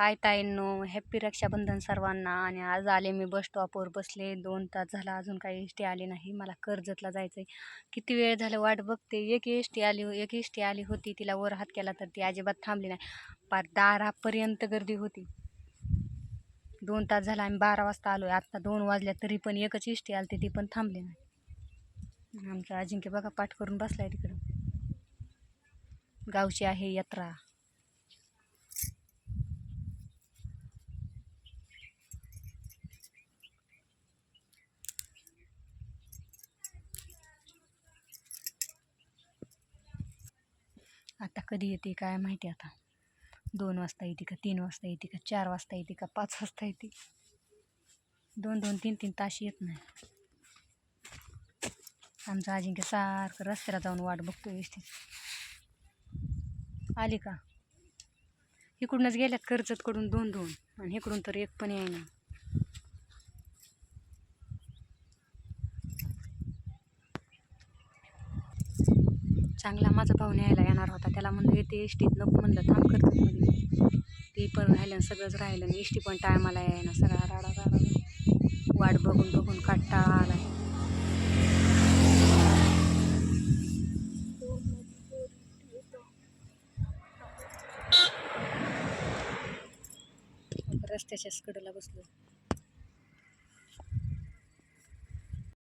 हाय ताईंनो? Happy Rakshabandhan सर्वांना. आणि आज आले मी बस स्टॉपवर बसले. दोन तास झाला अजून काही एस टी आली नाही. मला कर्जतला जायचं आहे किती वेळ झालं वाट बघते. एक एस टी आली एक एस टी आली होती. तिला वर हात केला तर ती अजिबात थांबली नाही. पार दारापर्यंत गर्दी होती. दोन तास झाला आम्ही बारा वाजता आलो आहे आत्ता दोन वाजल्या तरी पण एकच एस टी आली ती पण थांबली नाही. आमचा अजिंक्य बघा पाठ करून बसला आहे तिकडं. गावची आहे यात्रा. आता कधी येते काय माहिती आता. दोन वाजता येते का तीन वाजता येते का चार वाजता येते का पाच वाजता येते. दोन दोन तीन तीन तास येत नाही. आमचं अजिंक्य सारखं रस्त्याला जाऊन वाट बघतो व्यवस्थित. आली का? इकडूनच गेल्यात कर्जतकडून दोन दोन. आणि इकडून तर एक पण येईना. चांगला माझा भाऊ न्यायला येणार होता. त्याला म्हणलं येते एसटीत नको म्हणलं थांब करतो मध्ये ती पण राहिलं आणि सगळंच राहिलं आणि एसटी पण टायमाला यायना सगळा राडा राडा वाट बघून बघून काटा आला. रस्त्याच्याच कडेला बसलो.